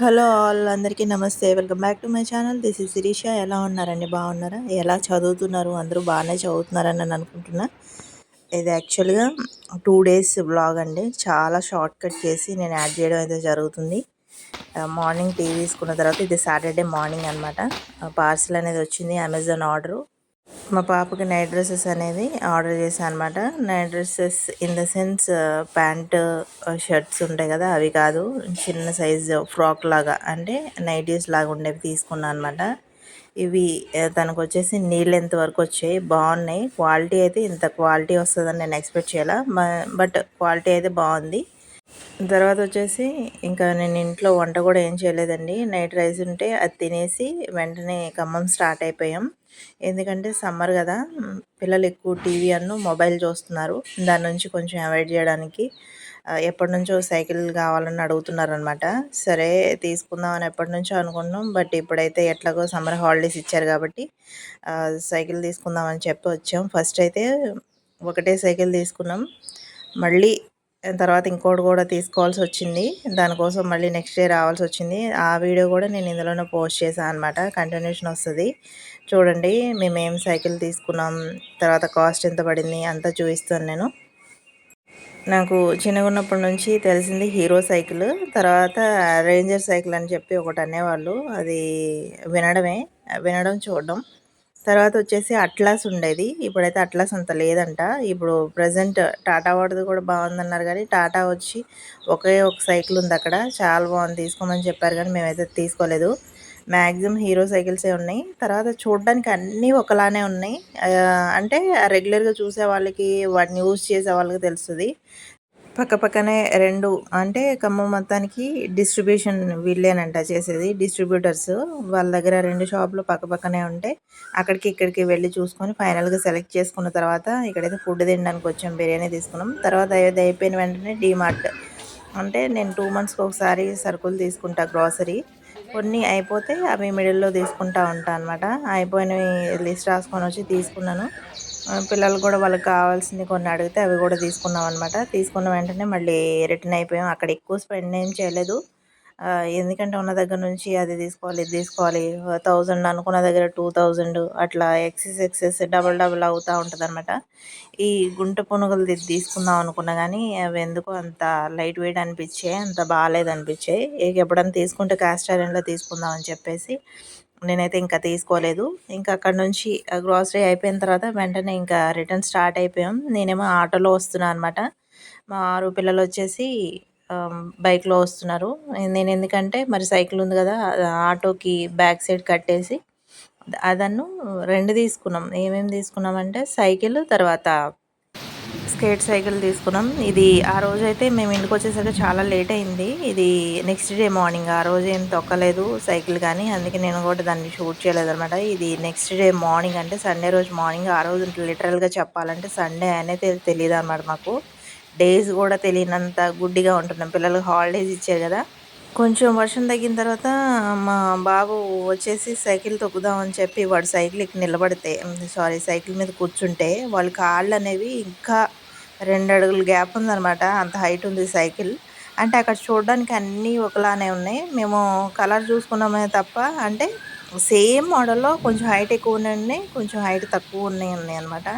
Hello all అందరికీ నమస్తే. Welcome back to my channel. This is Sirisha. ఎలా ఉన్నారండి? బాగున్నారా? ఎలా చదువుతున్నారు? అందరూ బాగానే చదువుతున్నారని నేను అనుకుంటున్నా. ఇది యాక్చువల్గా టూ డేస్ బ్లాగ్ అండి. చాలా షార్ట్ కట్ చేసి నేను యాడ్ చేయడం అయితే జరుగుతుంది. మార్నింగ్ టీ తీసుకున్న తర్వాత ఇది సాటర్డే మార్నింగ్ అనమాట పార్సిల్ అనేది వచ్చింది అమెజాన్ ఆర్డర్. మా పాపకి నైట్ డ్రెస్సెస్ అనేది ఆర్డర్ చేశాను అనమాట night dresses in the sense pant shirts ఉంటాయి కదా అవి కాదు. చిన్న సైజు ఫ్రాక్ లాగా అంటే నైటీస్ లాగా ఉండేవి తీసుకున్నాను అనమాట ఇవి తనకు వచ్చేసి నీళ్ళు ఎంత వరకు వచ్చాయి. బాగున్నాయి. క్వాలిటీ అయితే ఇంత క్వాలిటీ వస్తుందని నేను ఎక్స్పెక్ట్ చేయాల. బట్ క్వాలిటీ అయితే బాగుంది. తర్వాత వచ్చేసి ఇంకా నేను ఇంట్లో వంట కూడా ఏం చేయలేదండి. నైట్ రైస్ ఉంటే అది తినేసి వెంటనే ఖమ్మం స్టార్ట్ అయిపోయాం. ఎందుకంటే సమ్మర్ కదా పిల్లలు ఎక్కువ టీవీ అన్ను మొబైల్ చూస్తున్నారు. దాని నుంచి కొంచెం అవాయిడ్ చేయడానికి ఎప్పటి నుంచో సైకిల్ కావాలని అడుగుతున్నారు అనమాట సరే తీసుకుందామని ఎప్పటి నుంచో అనుకున్నాం బట్ ఇప్పుడైతే ఎట్లాగో సమ్మర్ హాలిడేస్ ఇచ్చారు కాబట్టి సైకిల్ తీసుకుందామని చెప్పి వచ్చాం. ఫస్ట్ అయితే ఒకటే సైకిల్ తీసుకున్నాం. మళ్ళీ తర్వాత ఇంకోటి కూడా తీసుకోవాల్సి వచ్చింది. దానికోసం మళ్ళీ నెక్స్ట్ డే రావాల్సి వచ్చింది. ఆ వీడియో కూడా నేను ఇందులోనే పోస్ట్ చేశాను అనమాట కంటిన్యూషన్ వస్తుంది. చూడండి మేము ఏం సైకిల్ తీసుకున్నాం తర్వాత కాస్ట్ ఎంత పడింది అంతా చూపిస్తాను నేను. నాకు చిన్నగా ఉన్నప్పటి నుంచి తెలిసింది హీరో సైకిల్ తర్వాత రేంజర్ సైకిల్ అని చెప్పి ఒకటి అనేవాళ్ళు. అది వినడమే వినడం చూడడం. తర్వాత వచ్చేసి అట్లాస్ ఉండేది. ఇప్పుడైతే అట్లాస్ అంత లేదంట. ఇప్పుడు ప్రజెంట్ టాటా వాడిది కూడా బాగుందన్నారు కానీ టాటా వచ్చి ఒకే ఒక సైకిల్ ఉంది అక్కడ. చాలా బాగుంది తీసుకోమని చెప్పారు కానీ మేమైతే తీసుకోలేదు. మ్యాక్సిమం హీరో సైకిల్సే ఉన్నాయి. తర్వాత చూడడానికి అన్నీ ఒకలానే ఉన్నాయి. అంటే రెగ్యులర్గా చూసే వాళ్ళకి వాటిని యూజ్ చేసే వాళ్ళకి తెలుస్తుంది. పక్కపక్కనే రెండు అంటే ఖమ్మం మొత్తానికి డిస్ట్రిబ్యూషన్ వీళ్ళేనంట చేసేది డిస్ట్రిబ్యూటర్స్ వాళ్ళ దగ్గర రెండు షాపులు పక్కపక్కనే ఉంటే అక్కడికి ఇక్కడికి వెళ్ళి చూసుకొని ఫైనల్గా సెలెక్ట్ చేసుకున్న తర్వాత ఇక్కడైతే ఫుడ్ తినడానికి వచ్చాం బిర్యానీ తీసుకున్నాం. తర్వాత అది అయిపోయిన వెంటనే డీమార్ట్ అంటే నేను టూ మంత్స్కి ఒకసారి సరుకులు తీసుకుంటా గ్రాసరీ కొన్ని అయిపోతే అవి మిడిల్లో తీసుకుంటా ఉంటాను అనమాట అయిపోయినవి లిస్ట్ రాసుకొని వచ్చి తీసుకున్నాను. పిల్లలు కూడా వాళ్ళకి కావాల్సింది కొన్ని అడిగితే అవి కూడా తీసుకున్నాం అనమాట తీసుకున్న వెంటనే మళ్ళీ రిటర్న్ అయిపోయాం. అక్కడ ఎక్కువ స్పెండ్ ఏం చేయలేదు. ఎందుకంటే ఉన్న దగ్గర నుంచి అది తీసుకోవాలి ఇది తీసుకోవాలి థౌజండ్ అనుకున్న దగ్గర టూ థౌజండ్ అట్లా ఎక్సెస్ ఎక్సెస్ డబల్ డబల్ అవుతూ ఉంటుంది అనమాట ఈ గుంట పునుగులు తీసుకుందాం అనుకున్నా కానీ అవి ఎందుకు అంత లైట్ వెయిట్ అనిపించాయి అంత బాగాలేదు అనిపించాయి. ఇక ఎప్పుడన్నా తీసుకుంటే కాస్ట్ ఐరన్లో తీసుకుందాం అని చెప్పేసి నేనైతే ఇంకా తీసుకోలేదు. ఇంకా అక్కడ నుంచి గ్రాసరీ అయిపోయిన తర్వాత వెంటనే ఇంకా రిటర్న్ స్టార్ట్ అయిపోయాం. నేనేమో ఆటోలో వస్తున్నాను అనమాట మా ఆరు పిల్లలు వచ్చేసి బైక్లో వస్తున్నారు. నేను ఎందుకంటే మరి సైకిల్ ఉంది కదా ఆటోకి బ్యాక్ సైడ్ కట్టేసి అదన్ను రెండు తీసుకున్నాం. ఏమేమి తీసుకున్నామంటే సైకిల్ తర్వాత స్కేట్ సైకిల్ తీసుకున్నాం. ఇది ఆ రోజు అయితే మేము ఇంటికి వచ్చేసరికి చాలా లేట్ అయింది. ఇది నెక్స్ట్ డే మార్నింగ్. ఆ రోజు ఏం తొక్కలేదు సైకిల్ కానీ అందుకే నేను కూడా దాన్ని షూట్ చేయలేదు అనమాట ఇది నెక్స్ట్ డే మార్నింగ్ అంటే సండే రోజు మార్నింగ్. ఆ రోజు లిటరల్గా చెప్పాలంటే సండే అనేది తెలియదు అనమాట మాకు. డేస్ కూడా తెలియనంత గుడ్డిగా ఉంటున్నాం. పిల్లలకు హాలిడేస్ ఇచ్చారు కదా. కొంచెం వర్షం తగ్గిన తర్వాత మా బాబు వచ్చేసి సైకిల్ తొక్కుదామని చెప్పి వాడు సైకిల్ ఎక్కి నిలబడితే సారీ సైకిల్ మీద కూర్చుంటే వాళ్ళ కాళ్ళు అనేవి ఇంకా రెండు అడుగుల గ్యాప్ ఉందనమాట అంత హైట్ ఉంది సైకిల్. అంటే అక్కడ చూడడానికి అన్నీ ఒకలానే ఉన్నాయి. మేము కలర్ చూసుకున్నామే తప్ప అంటే సేమ్ మోడల్లో కొంచెం హైట్ ఎక్కువ ఉన్నాయి కొంచెం హైట్ తక్కువ ఉన్నాయి ఉన్నాయి అనమాట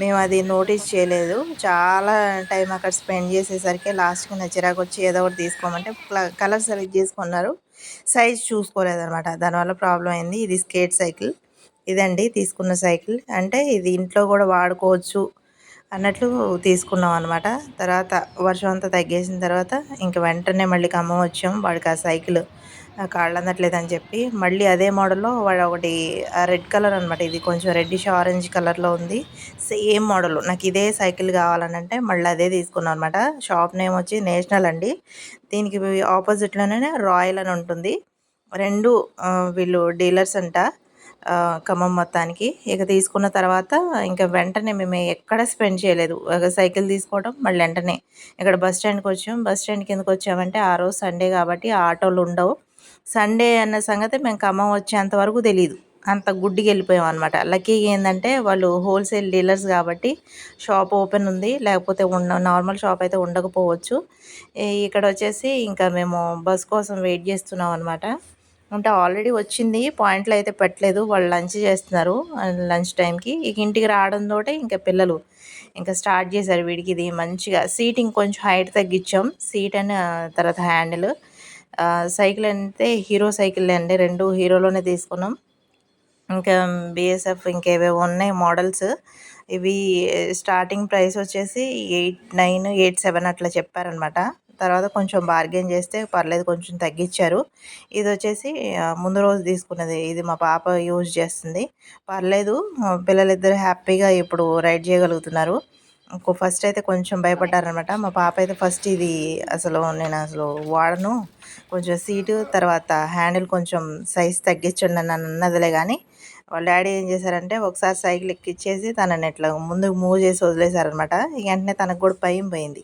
మేము అది నోటీస్ చేయలేదు. చాలా టైం అక్కడ స్పెండ్ చేసేసరికి లాస్ట్కి నా చిరాకు వచ్చి ఏదో ఒకటి తీసుకోమంటే కలర్ సెలెక్ట్ చేసుకున్నారు. సైజ్ చూసుకోలేదనమాట దానివల్ల ప్రాబ్లం అయింది. ఇది స్కేట్ సైకిల్. ఇదండి తీసుకున్న సైకిల్. అంటే ఇది ఇంట్లో కూడా వాడుకోవచ్చు. అన్నట్లు తీసుకున్నాం అనమాట తర్వాత వర్షం అంతా తగ్గేసిన తర్వాత ఇంక వెంటనే మళ్ళీ ఖమ్మం వచ్చాం. వాడికి ఆ సైకిల్ కాళ్ళు అందట్లేదు అని చెప్పి మళ్ళీ అదే మోడల్లో వాడు ఒకటి రెడ్ కలర్ అనమాట ఇది. కొంచెం రెడ్డిష్ ఆరెంజ్ కలర్లో ఉంది. Same model. నాకు ఇదే సైకిల్ కావాలని అంటే మళ్ళీ అదే తీసుకున్నాం అనమాట షాప్ నేమ్ వచ్చి నేషనల్ అండి. దీనికి ఆపోజిట్లోనే రాయల్ అని ఉంటుంది. రెండు వీళ్ళు డీలర్స్ అంట. ఖమ్మం మొత్తానికి. ఇక తీసుకున్న తర్వాత ఇంకా వెంటనే మేము ఎక్కడ స్పెండ్ చేయలేదు. సైకిల్ తీసుకోవడం మళ్ళీ వెంటనే ఇక్కడ బస్ స్టాండ్కి వచ్చాం. బస్ స్టాండ్ కిందకి వచ్చామంటే ఆ రోజు సండే కాబట్టి ఆటోలు ఉండవు. సండే అన్న సంగతి మేము ఖమ్మం వచ్చేంత వరకు తెలియదు అంత గుడ్డికి వెళ్ళిపోయాం అనమాట లక్కీగా ఏంటంటే వాళ్ళు హోల్సేల్ డీలర్స్ కాబట్టి షాప్ ఓపెన్ ఉంది. లేకపోతే ఉన్న నార్మల్ షాప్ అయితే ఉండకపోవచ్చు. ఇక్కడ వచ్చేసి ఇంకా మేము బస్ కోసం వెయిట్ చేస్తున్నాం అనమాట అంటే ఆల్రెడీ వచ్చింది పాయింట్లు అయితే పెట్టలేదు. వాళ్ళు లంచ్ చేస్తున్నారు లంచ్ టైంకి. ఇక ఇంటికి రావడం తోటే ఇంకా పిల్లలు ఇంకా స్టార్ట్ చేశారు వీడికి ఇది మంచిగా. సీటింగ్ కొంచెం హైట్ తగ్గించాం. సీట్ అని తర్వాత హ్యాండిల్. సైకిల్ అంటే హీరో సైకిల్ అండి. రెండు హీరోలోనే తీసుకున్నాం. ఇంకా బిఎస్ఎఫ్ ఇంకేవేవో ఉన్నాయి మోడల్స్. ఇవి స్టార్టింగ్ ప్రైస్ వచ్చేసి ఎయిట్ నైన్ ఎయిట్ సెవెన్ అట్లా చెప్పారనమాట తర్వాత కొంచెం బార్గెన్ చేస్తే పర్లేదు కొంచెం తగ్గించారు. ఇది వచ్చేసి ముందు రోజు తీసుకున్నది. ఇది మా పాప యూజ్ చేస్తుంది. పర్లేదు పిల్లలిద్దరు హ్యాపీగా ఇప్పుడు రైడ్ చేయగలుగుతున్నారు. ఫస్ట్ అయితే కొంచెం భయపడ్డారనమాట మా పాప అయితే ఫస్ట్ ఇది అసలు నేను అసలు వాడను. కొంచెం సీటు తర్వాత హ్యాండిల్ కొంచెం సైజ్ తగ్గించండి అని అన్నదిలే కానీ వాళ్ళ డాడీ ఏం చేశారంటే ఒకసారి సైకిల్ ఎక్కిచ్చేసి తనని ఇట్లా ముందుకు మూవ్ చేసి వదిలేశారనమాట వెంటనే తనకు కూడా భయం పోయింది.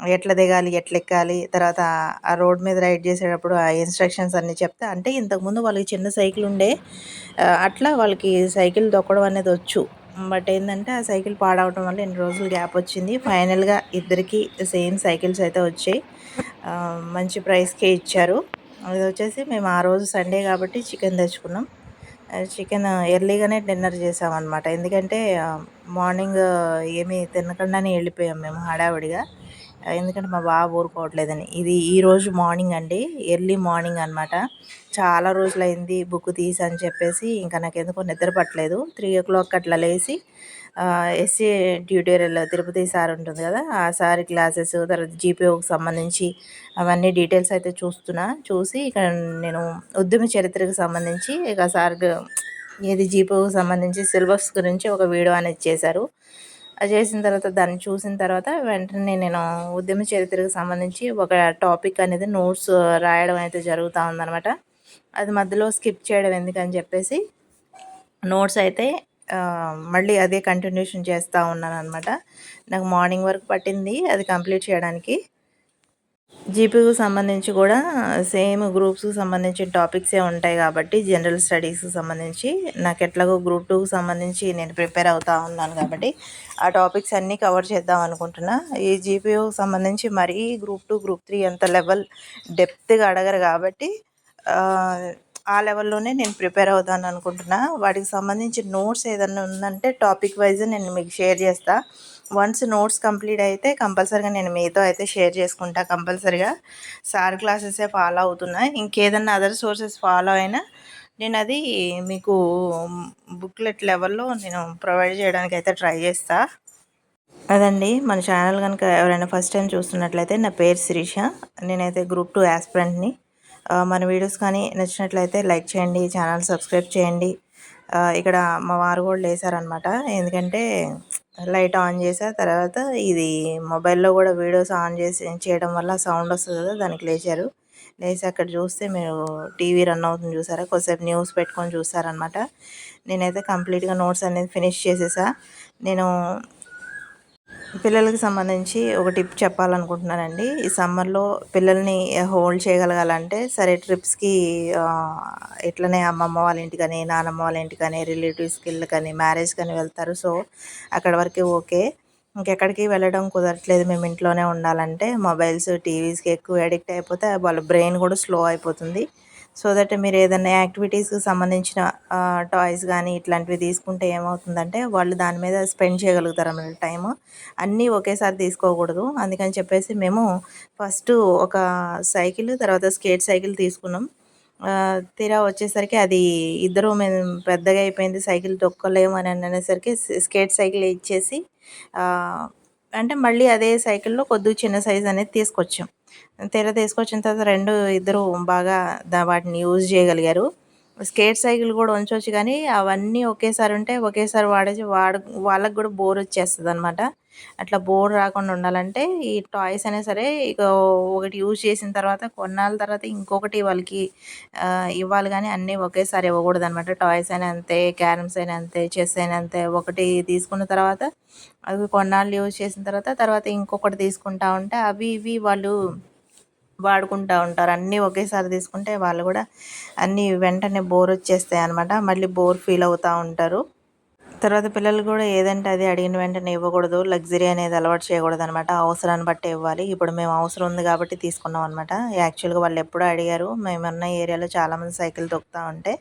ఎట్లా దిగాలి ఎట్లా ఎక్కాలి తర్వాత ఆ రోడ్ మీద రైడ్ చేసేటప్పుడు ఆ ఇన్స్ట్రక్షన్స్ అన్నీ చెప్తే అంటే ఇంతకుముందు వాళ్ళకి చిన్న సైకిల్ ఉండే అట్లా వాళ్ళకి సైకిల్ తొక్కడం అనేది వచ్చు. బట్ ఏంటంటే ఆ సైకిల్ పాడవడం వల్ల ఎన్ని రోజులు గ్యాప్ వచ్చింది. ఫైనల్గా ఇద్దరికి సేమ్ సైకిల్స్ అయితే వచ్చాయి. మంచి ప్రైస్కే ఇచ్చారు. అది వచ్చేసి మేము ఆ రోజు సండే కాబట్టి చికెన్ తెచ్చుకున్నాం. చికెన్ ఎర్లీగానే డిన్నర్ చేసామన్నమాట. ఎందుకంటే మార్నింగ్ ఏమీ తినకుండానే వెళ్ళిపోయాం మేము హడావిడిగా. ఎందుకంటే మా బాబు ఊరుకోవట్లేదని. ఇది ఈరోజు మార్నింగ్ అండి. ఎర్లీ మార్నింగ్ అనమాట చాలా రోజులైంది బుక్ తీసి అని చెప్పేసి ఇంకా నాకు ఎందుకో నిద్ర పట్టలేదు. త్రీ ఓ క్లాక్ అట్లా లేచి ఎస్సీ ట్యూటోరియల్ తిరుపతి సార్ ఉంటుంది కదా ఆ సార్ క్లాసెస్ తర్వాత జీపీఓకి సంబంధించి అవన్నీ డీటెయిల్స్ అయితే చూస్తున్నా. చూసి ఇక్కడ నేను ఉద్యమ చరిత్రకు సంబంధించి ఇక సార్ ఏది జీపీఓకి సంబంధించి సిలబస్ గురించి ఒక వీడియో అనేది చేశారు. అది చేసిన తర్వాత దాన్ని చూసిన తర్వాత వెంటనే నేను ఉద్యమ చరిత్రకు సంబంధించి ఒక టాపిక్ అనేది నోట్స్ రాయడం అయితే జరుగుతూ ఉందనమాట అది మధ్యలో స్కిప్ చేయడం ఎందుకని చెప్పేసి నోట్స్ అయితే మళ్ళీ అదే కంటిన్యూషన్ చేస్తూ ఉన్నాను అనమాట నాకు మార్నింగ్ వరకు పట్టింది అది కంప్లీట్ చేయడానికి. జీపీకు సంబంధించి కూడా సేమ్ గ్రూప్స్కి సంబంధించిన టాపిక్సే ఉంటాయి కాబట్టి జనరల్ స్టడీస్కి సంబంధించి. నాకు ఎట్లాగో గ్రూప్ టూకి సంబంధించి నేను ప్రిపేర్ అవుతూ ఉన్నాను కాబట్టి ఆ టాపిక్స్ అన్నీ కవర్ చేద్దాం అనుకుంటున్నా. ఈ జీపీయూకి సంబంధించి మరీ గ్రూప్ టూ గ్రూప్ త్రీ అంత లెవెల్ డెప్త్గా అడగరు కాబట్టి ఆ లెవెల్లోనే నేను ప్రిపేర్ అవుతాను అనుకుంటున్నా. వాటికి సంబంధించి నోట్స్ ఏదైనా ఉందంటే టాపిక్ వైజ్ నేను మీకు షేర్ చేస్తాను వన్స్ నోట్స్ కంప్లీట్ అయితే కంపల్సరీగా నేను మీతో అయితే షేర్ చేసుకుంటా కంపల్సరీగా. సార్ క్లాసెసే ఫాలో అవుతున్నా ఇంకేదన్నా అదర్ సోర్సెస్ ఫాలో అయినా నేను అది మీకు బుక్లెట్ లెవెల్లో నేను ప్రొవైడ్ చేయడానికి అయితే ట్రై చేస్తా. అదండి మన ఛానల్ కనుక ఎవరైనా ఫస్ట్ టైం చూస్తున్నట్లయితే నా పేరు శిరీష. నేనైతే గ్రూప్ టూ యాస్పిరెంట్ని మన వీడియోస్ కానీ నచ్చినట్లయితే లైక్ చేయండి ఛానల్ సబ్స్క్రైబ్ చేయండి. ఇక్కడ మా వారు కూడా లేసారనమాట ఎందుకంటే లైట్ ఆన్ చేసా తర్వాత ఇది మొబైల్లో కూడా వీడియోస్ ఆన్ చేసి చేయడం వల్ల సౌండ్ వస్తుంది కదా దానికి లేచారు. లేచి అక్కడ చూస్తే మీరు టీవీ రన్ అవుతుంది చూసారా? కొద్దిసేపు న్యూస్ పెట్టుకొని చూసారనమాట నేనైతే కంప్లీట్గా నోట్స్ అనేది ఫినిష్ చేసేసా. నేను పిల్లలకి సంబంధించి ఒక టిప్ చెప్పాలనుకుంటున్నానండి. ఈ సమ్మర్లో పిల్లల్ని హోల్డ్ చేయగలగాలంటే సరే ట్రిప్స్కి ఇట్లనే అమ్మమ్మ వాళ్ళ ఇంటికని నానమ్మ వాళ్ళ ఇంటికని రిలేటివ్స్కి కానీ మ్యారేజ్ కానీ వెళ్తారు. సో అక్కడ వరకు ఓకే. ఇంకెక్కడికి వెళ్ళడం కుదరట్లేదు. మేము ఇంట్లోనే ఉండాలంటే మొబైల్స్ టీవీస్కి ఎక్కువ అడిక్ట్ అయిపోతే వాళ్ళ బ్రెయిన్ కూడా స్లో అయిపోతుంది. సో దట్ మీరు ఏదైనా యాక్టివిటీస్కి సంబంధించిన టాయ్స్ కానీ ఇట్లాంటివి తీసుకుంటే ఏమవుతుందంటే వాళ్ళు దాని మీద స్పెండ్ చేయగలుగుతారు అన్నమాట టైము. అన్నీ ఒకేసారి తీసుకోకూడదు. అందుకని చెప్పేసి మేము ఫస్ట్ ఒక సైకిల్ తర్వాత స్కేట్ సైకిల్ తీసుకున్నాం. తీరా వచ్చేసరికి అది ఇద్దరు మేము పెద్దగా అయిపోయింది సైకిల్ తొక్కలేము అని అనేసరికి స్కేట్ సైకిల్ ఇచ్చేసి అంటే మళ్ళీ అదే సైకిల్లో కొద్దిగా చిన్న సైజ్ అనేది తీసుకొచ్చాం. తెర తీసుకొచ్చిన తర్వాత రెండు ఇద్దరు బాగా వాటిని యూజ్ చేయగలిగారు. స్కేట్ సైకిల్ కూడా ఉంచవచ్చు కానీ అవన్నీ ఒకేసారి ఉంటే ఒకేసారి వాడేసి వాడ వాళ్ళకి కూడా బోర్ వచ్చేస్తుంది అనమాట అట్లా బోర్ రాకుండా ఉండాలంటే ఈ టాయ్స్ అయినా సరే ఇక ఒకటి యూజ్ చేసిన తర్వాత కొన్నాళ్ళ తర్వాత ఇంకొకటి వాళ్ళకి ఇవ్వాలి కానీ అన్నీ ఒకేసారి ఇవ్వకూడదు అనమాట టాయ్స్ అయినా అంతే క్యారమ్స్ అయినా అంతే చెస్ అయినా అంతే. ఒకటి తీసుకున్న తర్వాత అవి కొన్నాళ్ళు యూజ్ చేసిన తర్వాత తర్వాత ఇంకొకటి తీసుకుంటా ఉంటే అవి ఇవి వాళ్ళు వాడుకుంటూ ఉంటారు. అన్నీ ఒకేసారి తీసుకుంటే వాళ్ళు కూడా అన్నీ వెంటనే బోర్ వచ్చేస్తాయి అనమాట మళ్ళీ బోర్ ఫీల్ అవుతూ ఉంటారు. తర్వాత పిల్లలు కూడా ఏదంటే అది అడిగిన వెంటనే ఇవ్వకూడదు. లగ్జరీ అనేది అలవాటు చేయకూడదు అనమాట అవసరాన్ని బట్టి ఇవ్వాలి. ఇప్పుడు మేము అవసరం ఉంది కాబట్టి తీసుకున్నాం అనమాట. యాక్చువల్గా వాళ్ళు ఎప్పుడూ అడిగారు. మేము ఉన్న ఏరియాలో చాలామంది సైకిల్ తొక్కుతూ ఉంటే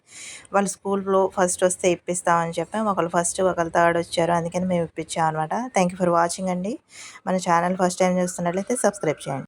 వాళ్ళు స్కూల్లో ఫస్ట్ వస్తే ఇప్పిస్తామని చెప్పాం. ఒకళ్ళు ఫస్ట్ ఒకళ్ళు థర్డ్ వచ్చారు. అందుకని మేము ఇప్పించాం అనమాట. థ్యాంక్ ఫర్ వాచింగ్ అండి. మన ఛానల్ ఫస్ట్ టైం చూస్తున్నట్లయితే సబ్స్క్రైబ్ చేయండి.